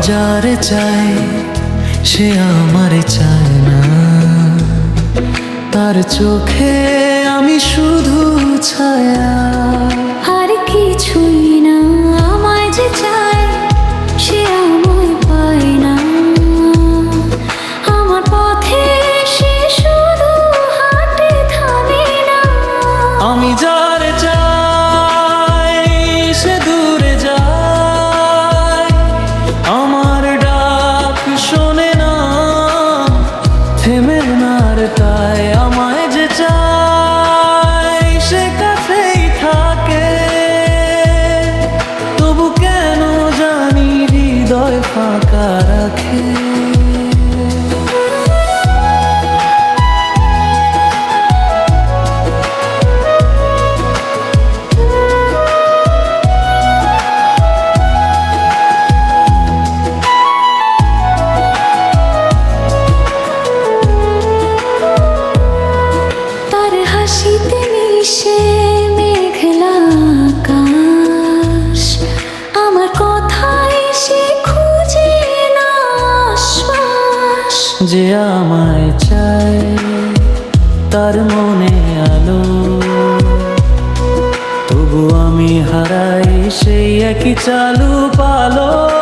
যারে চাই সে আমারে চায় না। তার চোখে আমি শুধু ছায়া। আর কিছুই না আমায় যে চায় সে আমায় পায় না। আমার পথে সে শুধু হাঁটে থামে না। আমি যারে তাই আমায় যে চাই যে আমায় চায় তার মনে আলো। তবু আমি হারাই সেই একই চালু পালো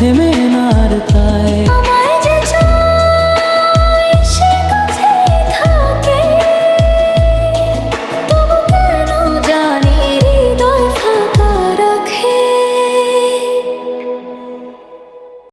Timmy.